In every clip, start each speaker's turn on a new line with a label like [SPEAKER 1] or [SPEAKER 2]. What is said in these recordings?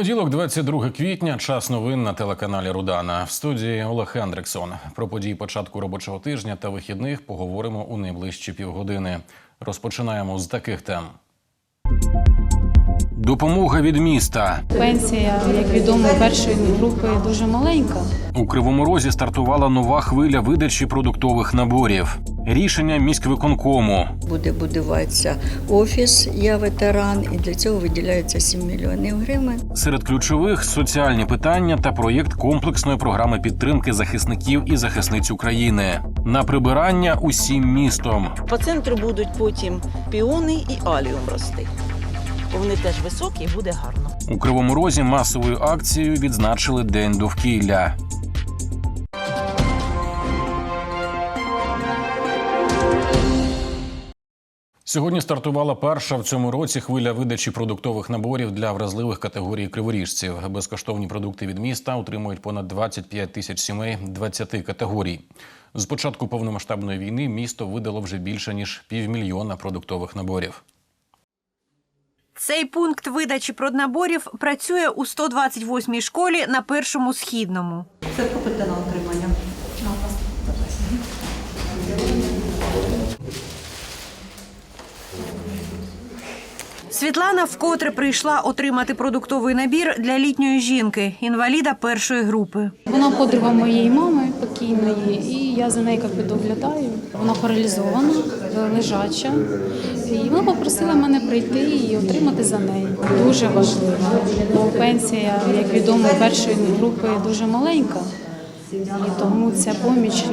[SPEAKER 1] Понеділок, 22 квітня, час новин на телеканалі Рудана. В студії Олег Хендриксон. Про події початку робочого тижня та вихідних поговоримо у найближчі півгодини. Розпочинаємо з таких тем. Допомога від міста
[SPEAKER 2] Пенсія, як відомо, першої групи дуже маленька.
[SPEAKER 1] у Кривому Розі стартувала нова хвиля видачі продуктових наборів. Рішення міськвиконкому.
[SPEAKER 3] Буде будуватися офіс, я ветеран, і для цього виділяється 7 мільйонів гривень.
[SPEAKER 1] Серед ключових соціальні питання та проєкт комплексної програми підтримки захисників і захисниць України на прибирання усім містом.
[SPEAKER 4] По центру будуть потім піони і аліум рости. Вони теж високі буде гарно.
[SPEAKER 1] У Кривому Розі масовою акцією відзначили День довкілля. Сьогодні стартувала перша в цьому році хвиля видачі продуктових наборів для вразливих категорій криворіжців. Безкоштовні продукти від міста отримують понад 25 тисяч сімей 20 категорій. З початку повномасштабної війни місто видало вже більше ніж півмільйона продуктових наборів.
[SPEAKER 5] Цей пункт видачі проднаборів працює у 128-й школі на першому східному.
[SPEAKER 6] Це попити на отримання.
[SPEAKER 5] Світлана вкотре прийшла отримати продуктовий набір для літньої жінки, інваліда першої групи.
[SPEAKER 2] Вона подруга моєї мами покійної, і я за нею якби доглядаю. Вона паралізована, лежача. І вона попросила мене прийти і отримати за неї. Дуже важливо, бо пенсія, як відомо, першої групи дуже маленька, і тому ця поміч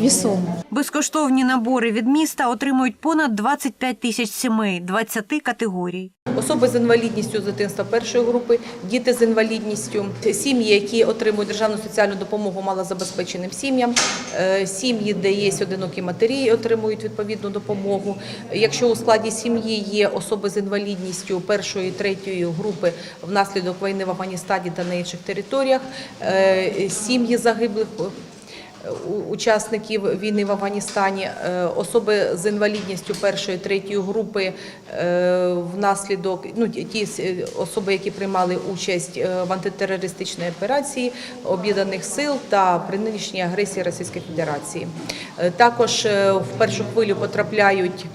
[SPEAKER 2] вісома.
[SPEAKER 5] Безкоштовні набори від міста отримують понад 25 тисяч сімей 20 категорій.
[SPEAKER 6] Особи з інвалідністю з дитинства першої групи, діти з інвалідністю, сім'ї, які отримують державну соціальну допомогу малозабезпеченим сім'ям, е, сім'ї, де є одинокі матері, отримують відповідну допомогу. Якщо у складі сім'ї є особи з інвалідністю першої третьої групи внаслідок війни в Афганістані та на інших територіях, е, сім'ї загиблих. Учасників війни в Афганістані, е, особи з інвалідністю першої третьої групи е, внаслідок ну ті- е, особи, які приймали участь в антитерористичній операції об'єднаних сил та при нинішній агресії Російської Федерації. Також в першу хвилю потрапляють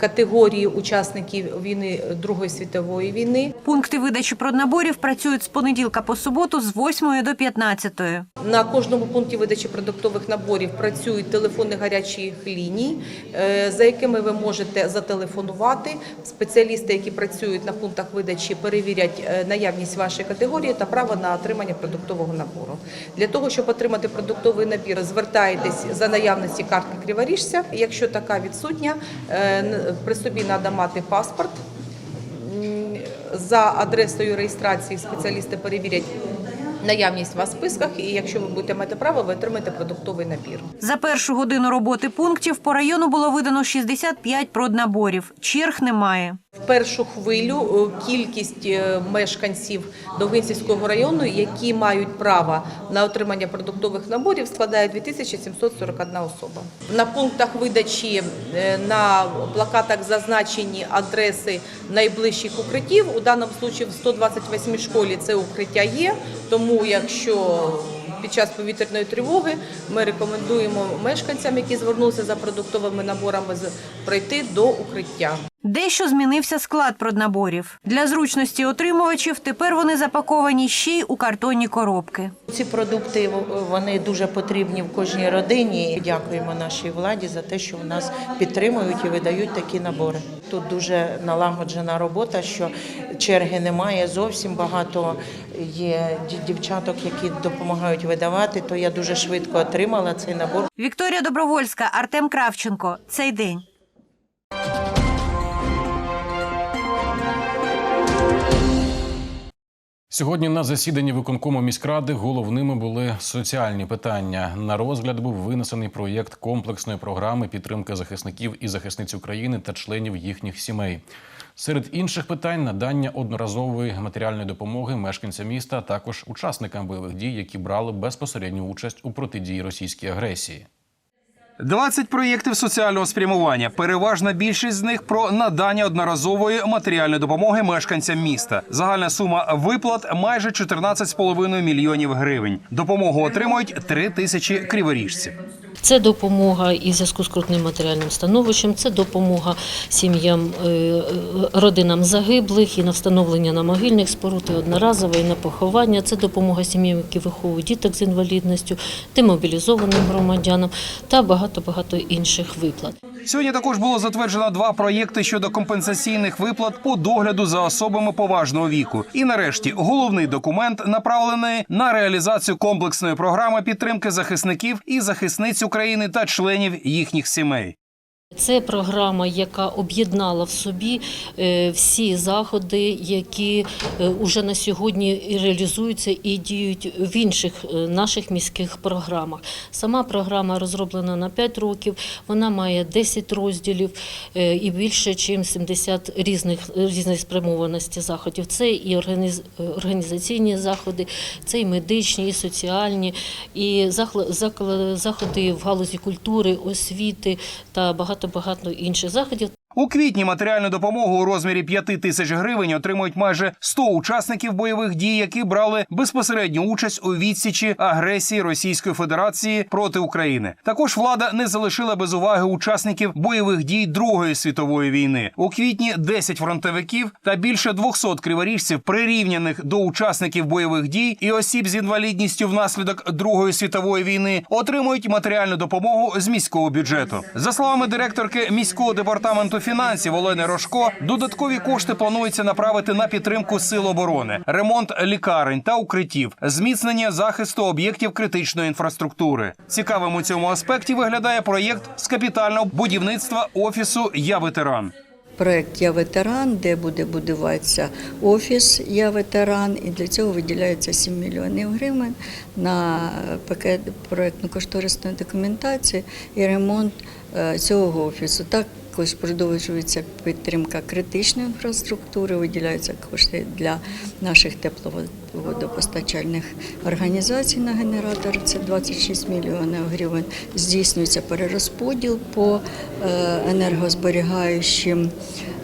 [SPEAKER 6] категорії учасників війни Другої світової війни.
[SPEAKER 5] Пункти видачі проднаборів працюють з понеділка по суботу з 8 до 15.
[SPEAKER 6] На кожному пункті видачі продуктових наборів працюють телефони гарячих ліній, е, за якими ви можете зателефонувати. Спеціалісти, які працюють на пунктах видачі, перевірять е, наявність вашої категорії та право на отримання продуктового набору. Для того, щоб отримати продуктовий набір, звертайтесь за наявності картки криворіжця. Якщо така відсутня, е, при собі треба мати паспорт. За адресою реєстрації спеціалісти перевірять наявність вас в списках, і якщо ви будете мати право, ви отримаєте продуктовий набір.
[SPEAKER 5] За першу годину роботи пунктів по району було видано 65 проднаборів. Черг немає.
[SPEAKER 6] В першу хвилю е, кількість е, мешканців Довгинцівського району, які мають право на отримання продуктових наборів, складає 2741 особа. На пунктах видачі е, на плакатах зазначені адреси найближчих укриттів. У даному випадку в 128 школі це укриття є. Тому якщо під час повітряної тривоги ми рекомендуємо мешканцям, які звернулися за продуктовими наборами, пройти до укриття.
[SPEAKER 5] Дещо змінився склад проднаборів. Для зручності отримувачів тепер вони запаковані ще й у картонні коробки.
[SPEAKER 7] Ці продукти вони дуже потрібні в кожній родині. Дякуємо нашій владі за те, що в нас підтримують і видають такі набори. Тут дуже налагоджена робота, що черги немає. Зовсім багато є дівчаток, які допомагають видавати. То я дуже швидко отримала цей набор.
[SPEAKER 5] Вікторія Добровольська, Артем Кравченко. Цей день.
[SPEAKER 1] Сьогодні на засіданні виконкому міськради головними були соціальні питання. На розгляд був винесений проєкт комплексної програми підтримки захисників і захисниць України та членів їхніх сімей. Серед інших питань надання одноразової матеріальної допомоги мешканцям міста, а також учасникам бойових дій, які брали безпосередню участь у протидії російській агресії.
[SPEAKER 8] 20 проєктів соціального спрямування. Переважна більшість з них про надання одноразової матеріальної допомоги мешканцям міста. Загальна сума виплат майже 14,5 мільйонів гривень. Допомогу отримують 3 тисячі криворіжців.
[SPEAKER 9] Це допомога і зв'язку з крутним матеріальним становищем, це допомога сім'ям, е, е, родинам загиблих і на встановлення на могильних споруд, і одноразове, і на поховання. Це допомога сім'ям, які виховують діток з інвалідністю, демобілізованим громадянам та багато-багато інших виплат.
[SPEAKER 8] Сьогодні також було затверджено два проєкти щодо компенсаційних виплат по догляду за особами поважного віку. І нарешті головний документ направлений на реалізацію комплексної програми підтримки захисників і захисниць України та членів їхніх сімей.
[SPEAKER 9] Це програма, яка об'єднала в собі е, всі заходи, які вже на сьогодні реалізуються і діють в інших е, наших міських програмах. Сама програма розроблена на 5 років, вона має 10 розділів е, і більше, ніж 70 різних різних спрямованості заходів. Це і організаційні заходи, це і медичні, і соціальні, і заходи в галузі культури, освіти та багато-багато інших заходів.
[SPEAKER 8] У квітні матеріальну допомогу у розмірі 5 тисяч гривень отримують майже 100 учасників бойових дій, які брали безпосередню участь у відсічі агресії Російської Федерації проти України. Також влада не залишила без уваги учасників бойових дій Другої світової війни. У квітні 10 фронтовиків та більше 200 криворіжців, прирівняних до учасників бойових дій і осіб з інвалідністю внаслідок Другої світової війни, отримують матеріальну допомогу з міського бюджету. За словами директорки міського департаменту фінансів Олени Рожко, додаткові кошти планується направити на підтримку сил оборони, ремонт лікарень та укриттів, зміцнення захисту об'єктів критичної інфраструктури. Цікавим у цьому аспекті виглядає проєкт з капітального будівництва офісу Я ветеран.
[SPEAKER 3] Проект Я ветеран, де буде будуватися офіс Я ветеран, і для цього виділяється 7 мільйонів гривень на пакет проектно-кошторисної документації і ремонт цього офісу. Також продовжується підтримка критичної інфраструктури, виділяються кошти для наших тепловодопостачальних організацій на генератор. Це 26 мільйонів гривень. Здійснюється перерозподіл по е, енергозберігаючим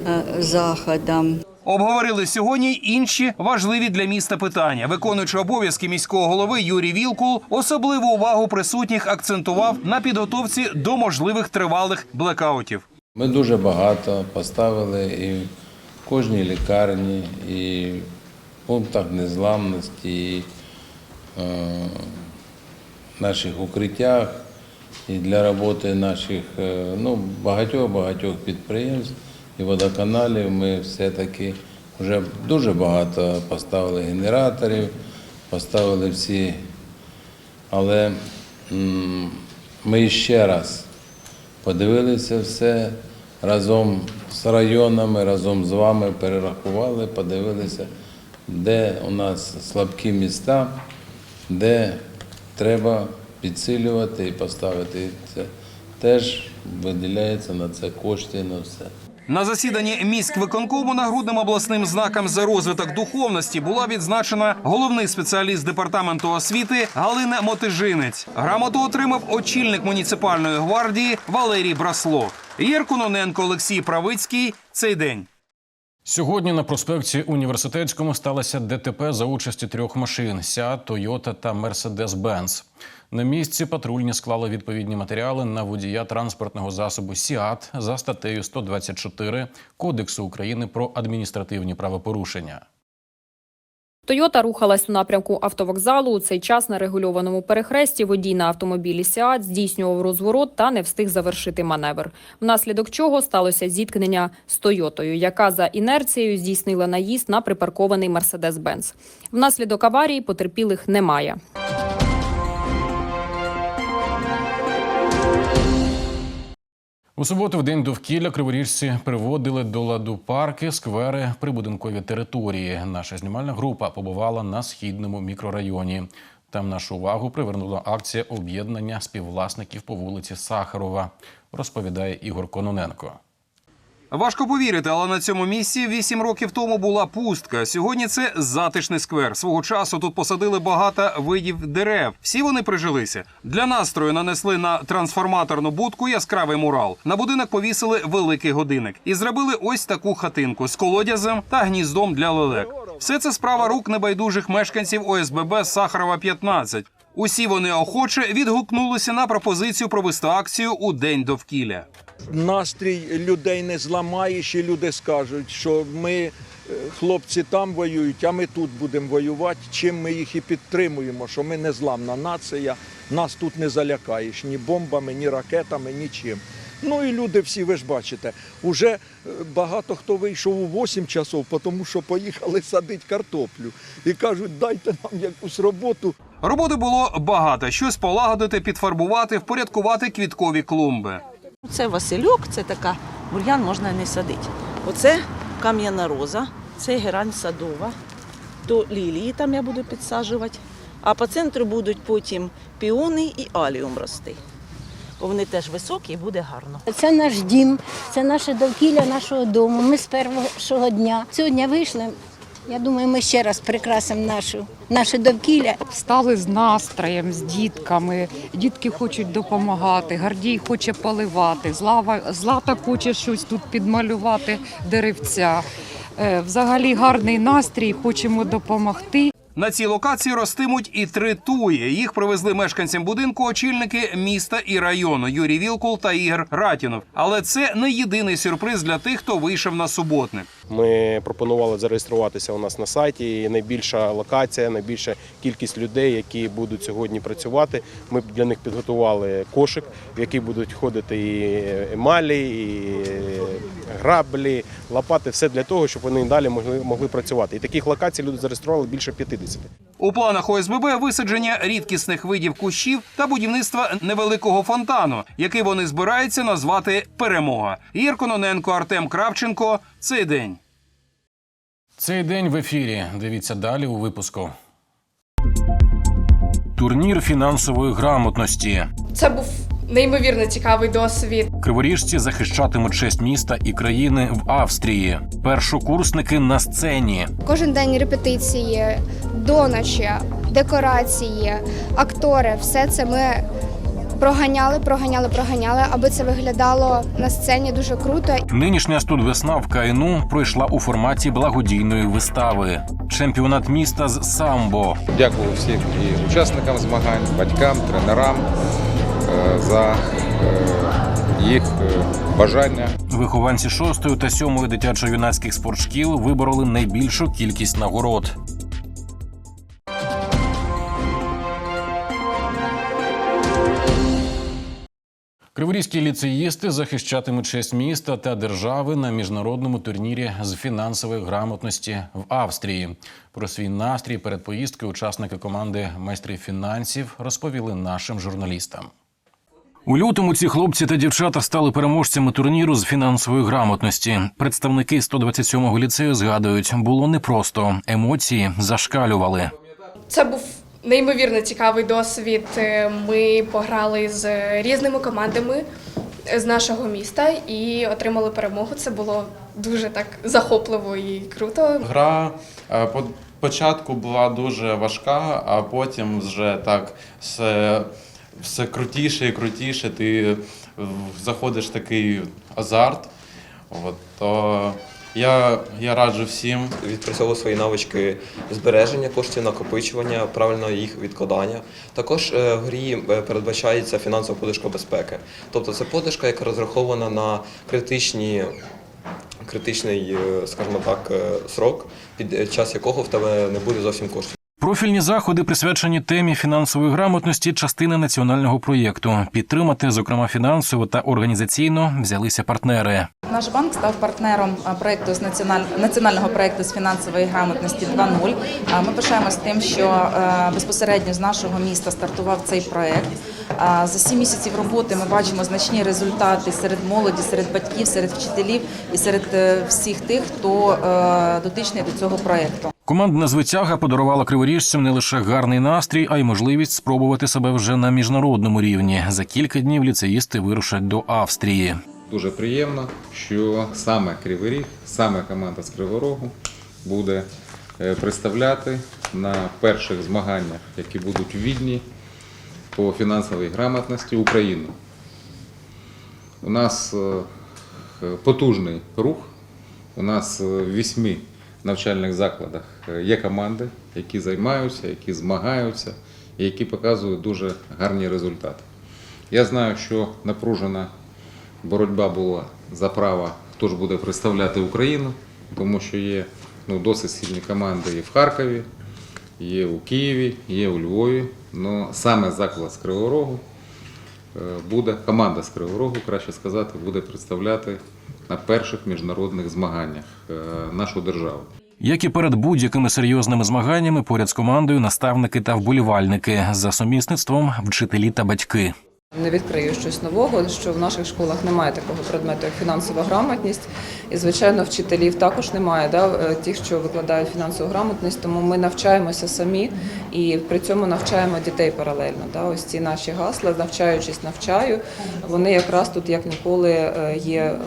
[SPEAKER 3] е, заходам.
[SPEAKER 8] Обговорили сьогодні інші важливі для міста питання. Виконуючи обов'язки міського голови Юрій Вілкул особливу увагу присутніх акцентував на підготовці до можливих тривалих блекаутів.
[SPEAKER 10] Ми дуже багато поставили і в кожній лікарні, і в пунктах незламності, і е, в наших укриттях, і для роботи наших е, ну, багатьох-багатьох підприємств і водоканалів. Ми все-таки вже дуже багато поставили генераторів, поставили всі, але ми ще раз подивилися все разом з районами, разом з вами перерахували, подивилися, де у нас слабкі міста, де треба підсилювати і поставити. Це теж виділяється на це кошти на все.
[SPEAKER 8] На засіданні міськвиконкому нагрудним обласним знаком за розвиток духовності була відзначена головний спеціаліст департаменту освіти Галина Мотижинець. Грамоту отримав очільник муніципальної гвардії Валерій Брасло. Єркуноненко Олексій Правицький. Цей день.
[SPEAKER 1] Сьогодні на проспекті університетському сталося ДТП за участі трьох машин: Сіат, Тойота та Мерседес-Бенц. На місці патрульні склали відповідні матеріали на водія транспортного засобу Сіат за статтею 124 Кодексу України про адміністративні правопорушення.
[SPEAKER 11] Тойота рухалась у напрямку автовокзалу. У цей час на регульованому перехресті водій на автомобілі Сіат здійснював розворот та не встиг завершити маневр. Внаслідок чого сталося зіткнення з Тойотою, яка за інерцією здійснила наїзд на припаркований Мерседес-Бенц. Внаслідок аварії потерпілих немає.
[SPEAKER 1] У суботу, в день довкілля, криворіжці приводили до ладу парки, сквери, прибудинкові території. Наша знімальна група побувала на східному мікрорайоні. Там нашу увагу привернула акція об'єднання співвласників по вулиці Сахарова, розповідає Ігор Кононенко.
[SPEAKER 8] Важко повірити, але на цьому місці вісім років тому була пустка. Сьогодні це затишний сквер. Свого часу тут посадили багато видів дерев. Всі вони прижилися. Для настрою нанесли на трансформаторну будку яскравий мурал. На будинок повісили великий годинник і зробили ось таку хатинку з колодязем та гніздом для лелек. Все це справа рук небайдужих мешканців ОСББ Сахарова 15. Усі вони охоче відгукнулися на пропозицію провести акцію у день довкілля.
[SPEAKER 12] Настрій людей не зламаєш, і люди скажуть, що ми, е, хлопці там воюють, а ми тут будемо воювати. Чим ми їх і підтримуємо, що ми незламна нація, нас тут не залякаєш ні бомбами, ні ракетами, нічим. Ну і люди всі, ви ж бачите, уже е, багато хто вийшов у 8 часов, тому що поїхали садити картоплю. І кажуть, дайте нам якусь роботу.
[SPEAKER 8] Роботи було багато: щось полагодити, підфарбувати, впорядкувати квіткові клумби.
[SPEAKER 4] Це Васильок, це така бур'ян можна не садити. Оце кам'яна роза, це герань садова, то лілії там я буду підсаджувати. А по центру будуть потім піони і аліум рости. Бо вони теж високі і буде гарно.
[SPEAKER 13] Це наш дім, це наше довкілля нашого дому. Ми з першого дня. Цього дня вийшли. Я думаю, ми ще раз прикрасимо нашу, наше довкілля.
[SPEAKER 14] Стали з настроєм, з дітками. Дітки хочуть допомагати, Гардій хоче поливати, Злава, Злата хоче щось тут підмалювати, деревця. Е, Взагалі гарний настрій, хочемо допомогти.
[SPEAKER 8] На цій локації ростимуть і три туї. Їх привезли мешканцям будинку очільники міста і району Юрій Вілкул та Ігор Ратінов. Але це не єдиний сюрприз для тих, хто вийшов на суботник.
[SPEAKER 15] Ми пропонували зареєструватися у нас на сайті. І найбільша локація, найбільша кількість людей, які будуть сьогодні працювати. Ми для них підготували кошик, в який будуть ходити і емалі, і граблі, лопати, все для того, щоб вони і далі могли, могли працювати. І таких локацій люди зареєстрували більше 50.
[SPEAKER 8] У планах ОСББ висадження рідкісних видів кущів та будівництва невеликого фонтану, який вони збираються назвати Перемога. Ігор Кононенко, Артем Кравченко. Цей день.
[SPEAKER 1] Цей день в ефірі. Дивіться далі у випуску. Турнір фінансової грамотності.
[SPEAKER 16] Це був неймовірно цікавий досвід.
[SPEAKER 1] Криворіжці захищатимуть честь міста і країни в Австрії. Першокурсники на сцені.
[SPEAKER 17] Кожен день репетиції, до ночі, декорації, актори все це ми проганяли, проганяли, проганяли, аби це виглядало на сцені дуже круто.
[SPEAKER 1] Нинішня студвесна в КНУ пройшла у форматі благодійної вистави. Чемпіонат міста з самбо.
[SPEAKER 18] Дякую всім і учасникам змагань, батькам, тренерам е, за е, їх е, бажання.
[SPEAKER 1] Вихованці шостої та сьомої дитячо-юнацьких спортшкіл вибороли найбільшу кількість нагород. Криворізькі ліцеїсти захищатимуть честь міста та держави на міжнародному турнірі з фінансової грамотності в Австрії. Про свій настрій перед поїздкою учасники команди майстри фінансів розповіли нашим журналістам. У лютому ці хлопці та дівчата стали переможцями турніру з фінансової грамотності. Представники 127-го ліцею згадують, було непросто. Емоції зашкалювали.
[SPEAKER 16] Це був неймовірно цікавий досвід. Е, Ми пограли з різними командами з нашого міста і отримали перемогу. Це було дуже так захопливо і круто.
[SPEAKER 19] Гра е, по початку була дуже важка, а потім вже так все, все крутіше і крутіше. Ти заходиш в такий азарт. От, то я, я раджу всім
[SPEAKER 20] Відпрацьовую свої навички збереження коштів, накопичування, правильного їх відкладання. Також е, в грі е, передбачається фінансова подушка безпеки. Тобто це подушка, яка розрахована на критичні. Критичний, е, скажімо так, срок, під час якого в тебе не буде зовсім коштів.
[SPEAKER 1] Профільні заходи присвячені темі фінансової грамотності частини національного проєкту. Підтримати, зокрема, фінансово та організаційно взялися партнери.
[SPEAKER 21] Наш банк став партнером а, проекту з національ- національного проекту з фінансової грамотності 2.0. А, Ми пишаємося тим, що е, безпосередньо з нашого міста стартував цей проект. А, За сім місяців роботи ми бачимо значні результати серед молоді, серед батьків, серед вчителів і серед е, всіх тих, хто е, дотичний до цього проекту.
[SPEAKER 1] Командна звитяга подарувала криворіжцям не лише гарний настрій, а й можливість спробувати себе вже на міжнародному рівні. За кілька днів ліцеїсти вирушать до Австрії.
[SPEAKER 18] дуже приємно, що саме Кривий Ріг, саме команда з Кривого Рогу буде е, представляти на перших змаганнях, які будуть у Відні по фінансовій грамотності Україну. У нас е, потужний рух. У нас е, в вісьми навчальних закладах е, є команди, які займаються, які змагаються і які показують дуже гарні результати. Я знаю, що напружена боротьба була за право, хто ж буде представляти Україну, тому що є ну, досить сильні команди і в Харкові, є у Києві, є у Львові. Но саме заклад з Кривого Рогу е, буде, команда з Кривого Рогу, краще сказати, буде представляти на перших міжнародних змаганнях е, нашу державу.
[SPEAKER 1] Як і перед будь-якими серйозними змаганнями, поряд з командою наставники та вболівальники за сумісництвом вчителі та батьки.
[SPEAKER 22] Не відкрию щось нового, що в наших школах немає такого предмету, як фінансова грамотність. І, звичайно, вчителів також немає, да, е, тих, що викладають фінансову грамотність, тому ми навчаємося самі і при цьому навчаємо дітей паралельно. Да. Ось ці наші гасла, навчаючись, навчаю, вони якраз тут як ніколи е, є е,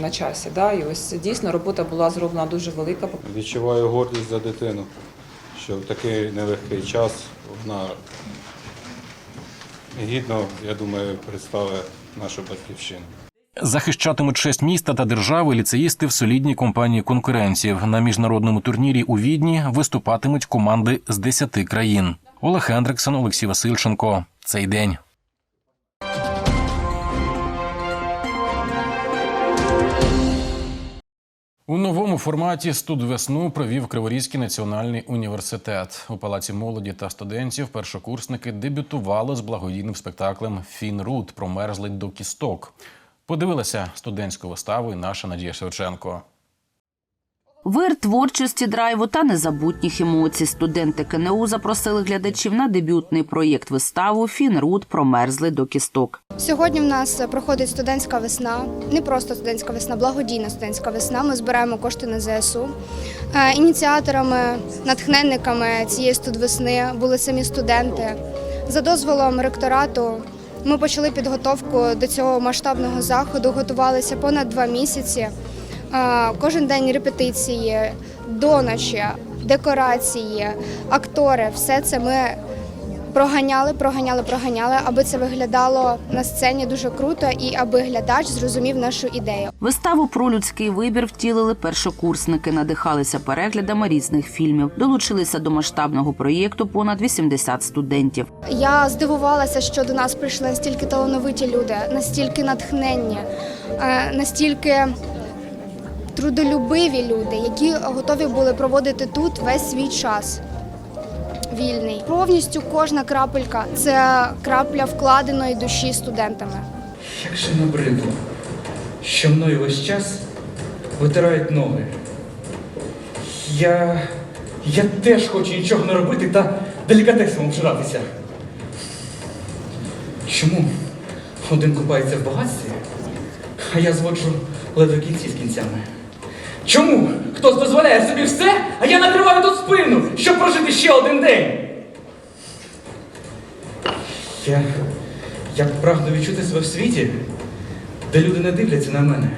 [SPEAKER 22] на часі. Да. І ось дійсно робота була зроблена дуже велика.
[SPEAKER 23] Відчуваю гордість за дитину, що в такий нелегкий час вона гідно, я думаю, представить нашу батьківщину.
[SPEAKER 1] Захищатимуть честь міста та держави ліцеїсти в солідній компанії конкурентів. На міжнародному турнірі у Відні виступатимуть команди з 10 країн. Олег Хендриксон, Олексій Васильченко. Цей день. У новому форматі студвесну провів Криворізький національний університет. У палаці молоді та студентів першокурсники дебютували з благодійним спектаклем Фінрут промерзлий до кісток. Подивилася студентську виставу і наша Надія Шевченко.
[SPEAKER 24] Вир творчості, драйву та незабутніх емоцій. Студенти КНУ запросили глядачів на дебютний проєкт виставу Фінрут промерзли до кісток.
[SPEAKER 17] Сьогодні в нас проходить студентська весна, не просто студентська весна, благодійна студентська весна. Ми збираємо кошти на ЗСУ. Е, Ініціаторами, натхненниками цієї студвесни були самі студенти. За дозволом ректорату ми почали підготовку до цього масштабного заходу, готувалися понад два місяці. Кожен день репетиції, до ночі, декорації, актори все це ми проганяли, проганяли, проганяли, аби це виглядало на сцені дуже круто і аби глядач зрозумів нашу ідею.
[SPEAKER 24] Виставу про людський вибір втілили першокурсники, надихалися переглядами різних фільмів, долучилися до масштабного проєкту понад 80 студентів.
[SPEAKER 17] Я здивувалася, що до нас прийшли настільки талановиті люди, настільки натхненні, е, настільки трудолюбиві люди, які готові були проводити тут весь свій час. Вільний повністю кожна крапелька це крапля вкладеної душі студентами.
[SPEAKER 25] Як же набридло, що мною весь час витирають ноги. Я. Я теж хочу нічого не робити та делікатесом обжиратися. Чому один купається в багатстві, а я зводжу ледве кінці з кінцями? Чому хтось дозволяє собі все, а я накриваю тут спину, щоб прожити ще один день? Я. Я прагну відчути себе в світі, де люди не дивляться на мене,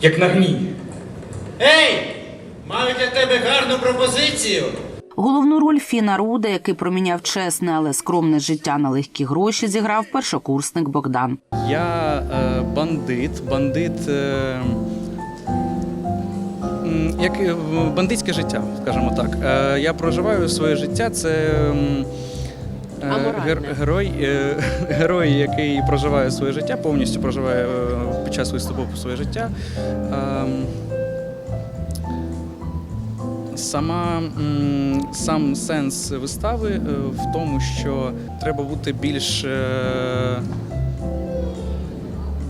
[SPEAKER 25] як на гній.
[SPEAKER 26] Ей! Маю для тебе гарну пропозицію.
[SPEAKER 24] Головну роль Фіна Руда, який проміняв чесне, але скромне життя на легкі гроші, зіграв першокурсник Богдан.
[SPEAKER 27] Я е, бандит, бандит. Е, як бандитське життя, скажімо так. Е, я проживаю своє життя. Це е, гер- герой, е, герой, який проживає своє життя, повністю проживає під час виступу своє життя. Ем, Сама сам сенс вистави в тому, що треба бути більш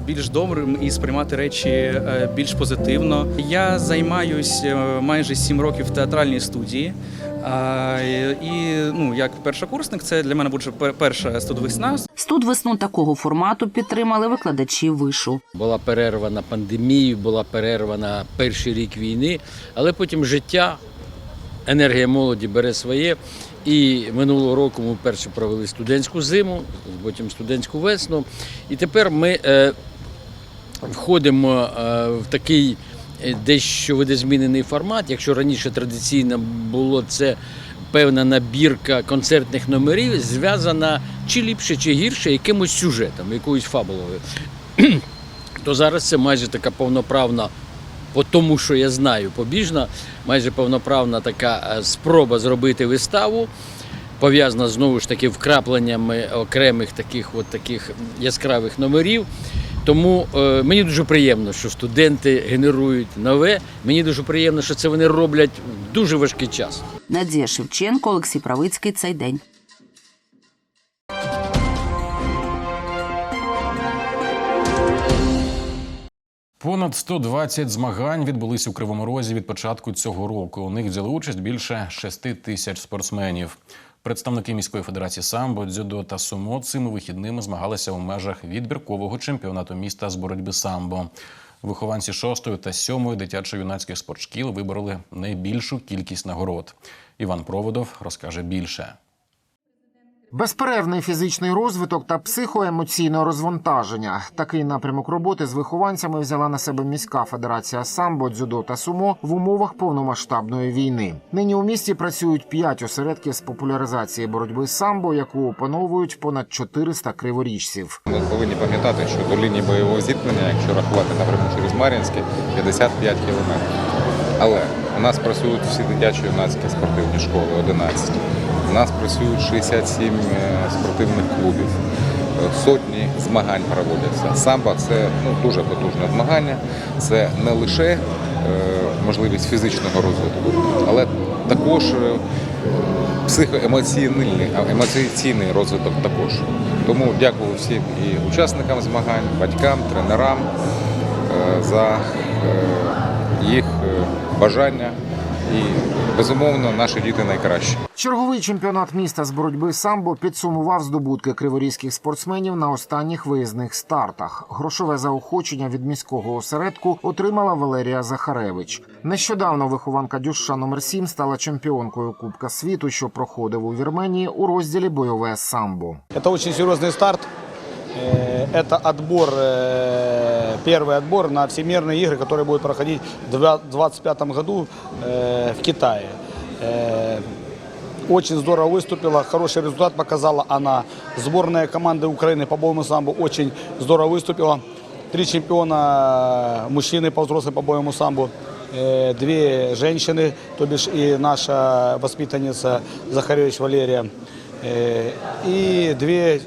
[SPEAKER 27] більш добрим і сприймати речі е, більш позитивно. Я займаюсь е, майже сім років в театральній студії. А, І ну, як першокурсник, це для мене буде пер- перша студвесна.
[SPEAKER 24] Студвесну такого формату підтримали викладачі вишу.
[SPEAKER 28] Була перерва на пандемію, була перерва на перший рік війни, але потім життя, енергія молоді бере своє. І минулого року ми вперше провели студентську зиму, потім студентську весну. І тепер ми е, входимо е, в такий е, дещо видозмінений формат. Якщо раніше традиційно було це певна набірка концертних номерів, зв'язана чи ліпше, чи гірше якимось сюжетом, якоюсь фабулою. То зараз це майже така повноправна, по тому, що я знаю, побіжна, майже повноправна така е, спроба зробити виставу. Пов'язана знову ж таки вкрапленнями окремих таких от таких яскравих номерів. Тому е, мені дуже приємно, що студенти генерують нове. Мені дуже приємно, що це вони роблять в дуже важкий час.
[SPEAKER 24] Надія Шевченко, Олексій Правицький. Цей день.
[SPEAKER 1] Понад 120 змагань відбулись у Кривому Розі від початку цього року. У них взяли участь більше 6 тисяч спортсменів. Представники міської федерації самбо, дзюдо та сумо цими вихідними змагалися у межах відбіркового чемпіонату міста з боротьби самбо. Вихованці 6 та 7 дитячо-юнацьких спортшкіл вибороли найбільшу кількість нагород. Іван Проводов розкаже більше.
[SPEAKER 29] Безперервний фізичний розвиток та психоемоційне розвантаження. Такий напрямок роботи з вихованцями взяла на себе міська федерація самбо, дзюдо та сумо в умовах повномасштабної війни. Нині у місті працюють п'ять осередків з популяризації боротьби з самбо, яку опановують понад 400 криворіжців.
[SPEAKER 18] Ми повинні пам'ятати, що до лінії бойового зіткнення, якщо рахувати напряму через Мар'їнське, 55 кілометрів. Але у нас працюють всі дитячі юнацькі спортивні школи, 11. У нас працюють 67 е, спортивних клубів. Е, Сотні змагань проводяться. Самбо це ну, дуже потужне змагання. Це не лише е, можливість фізичного розвитку, але також психоемоційний емоційний розвиток також. Тому дякую всім і учасникам змагань, батькам, тренерам за їх бажання І безумовно наші діти найкращі.
[SPEAKER 29] Черговий чемпіонат міста з боротьби самбо підсумував здобутки криворізьких спортсменів на останніх виїзних стартах. Грошове заохочення від міського осередку отримала Валерія Захаревич. Нещодавно вихованка дюша номер 7 стала чемпіонкою Кубка світу, що проходив у Вірменії у розділі бойове самбо.
[SPEAKER 30] Это очень серьезный старт. Э, Это отбор, э, первый отбор на всемирные игры, которые будут проходить в 2025 году э, в Китае. Э, Очень здорово выступила, хороший результат показала она. Сборная команды Украины по боевому самбо очень здорово выступила. Три чемпиона мужчины по взрослым по боевому самбо. Э, Две женщины, то бишь и наша воспитанница Захаревич Валерия. Э, И две,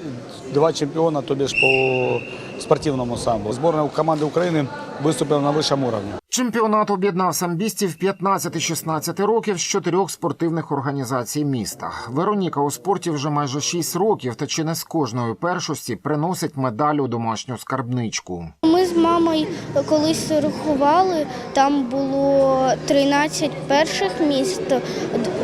[SPEAKER 30] два чемпиона, то бишь по спортивному самбо. Сборная команды Украины выступила на высшем уровне.
[SPEAKER 29] Чемпіонат об'єднав самбістів 15-16 років з чотирьох спортивних організацій міста. Вероніка у спорті вже майже 6 років, та чи не з кожної першості приносить медаль у домашню скарбничку.
[SPEAKER 17] Ми з мамою колись рахували, там було 13 перших міст,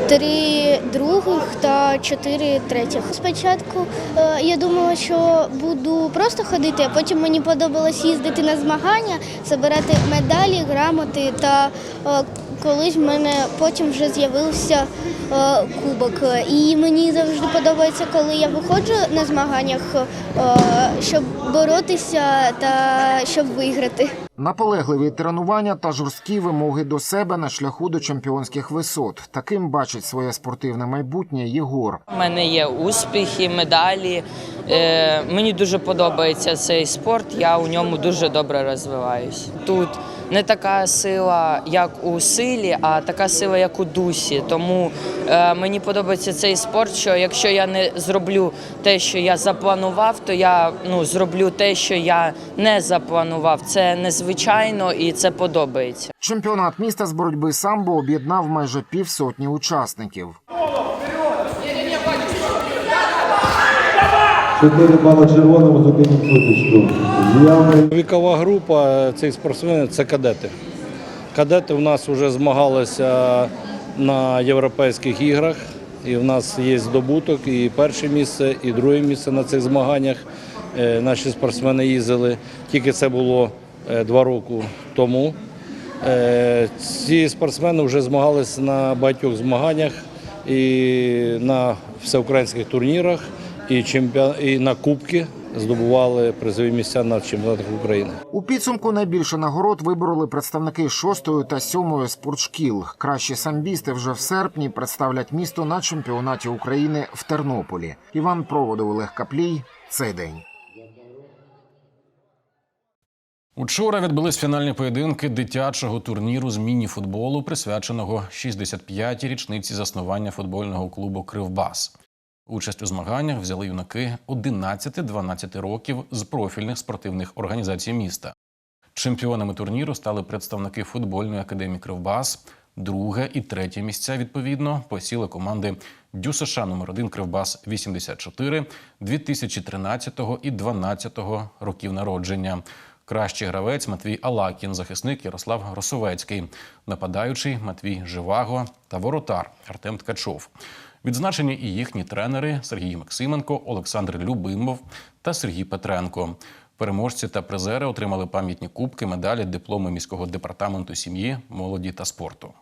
[SPEAKER 17] 3 других та 4 третіх. Спочатку е, я думала, що буду просто ходити, а потім мені подобалось їздити на змагання, збирати медалі, грамоти та е, колись в мене потім вже з'явився е, кубок. І мені завжди подобається, коли я виходжу на змаганнях, е, щоб боротися та щоб виграти.
[SPEAKER 29] Наполегливі тренування та жорсткі вимоги до себе на шляху до чемпіонських висот. Таким бачить своє спортивне майбутнє Єгор.
[SPEAKER 31] У мене є успіхи, медалі. Мені дуже подобається цей спорт, я у ньому дуже добре розвиваюсь. Тут не така сила, як у силі, а така сила, як у дусі. Тому е, мені подобається цей спорт, що якщо я не зроблю те, що я запланував, то я ну, зроблю те, що я не запланував. Це незвичайно і це подобається.
[SPEAKER 29] Чемпіонат міста з боротьби самбо об'єднав майже півсотні учасників.
[SPEAKER 32] Чотири бали червоному, зупиніть сутичку.
[SPEAKER 23] Вікова група цих спортсменів це кадети. Кадети у нас вже змагалися на європейських іграх, і в нас є здобуток і перше місце, і друге місце на цих змаганнях. Е, Наші спортсмени їздили. Тільки це було е, два роки тому. Е, Ці спортсмени вже змагались на багатьох змаганнях і на всеукраїнських турнірах, і, чемпіон... і на кубки здобували призові місця на чемпіонатах України.
[SPEAKER 29] У підсумку найбільше нагород вибороли представники шостої та сьомої спортшкіл. Кращі самбісти вже в серпні представлять місто на чемпіонаті України в Тернополі. Іван Проводов, Олег Каплій. Цей день.
[SPEAKER 1] Учора відбулись фінальні поєдинки дитячого турніру з міні-футболу, присвяченого 65-й річниці заснування футбольного клубу Кривбас. Участь у змаганнях взяли юнаки 11-12 років з профільних спортивних організацій міста. Чемпіонами турніру стали представники футбольної академії Кривбас. Друге і третє місця відповідно посіли команди ДЮСШ номер 1 Кривбас 84 2013 і 2012 років народження. Кращий гравець Матвій Алакін, захисник Ярослав Росовецький, нападаючий Матвій Живаго та воротар Артем Ткачов. Відзначені і їхні тренери Сергій Максименко, Олександр Любимов та Сергій Петренко. Переможці та призери отримали пам'ятні кубки, медалі, дипломи міського департаменту сім'ї, молоді та спорту.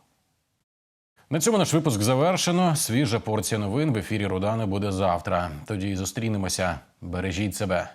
[SPEAKER 1] На цьому наш випуск завершено. Свіжа порція новин в ефірі Родани буде завтра. Тоді зустрінемося. Бережіть себе.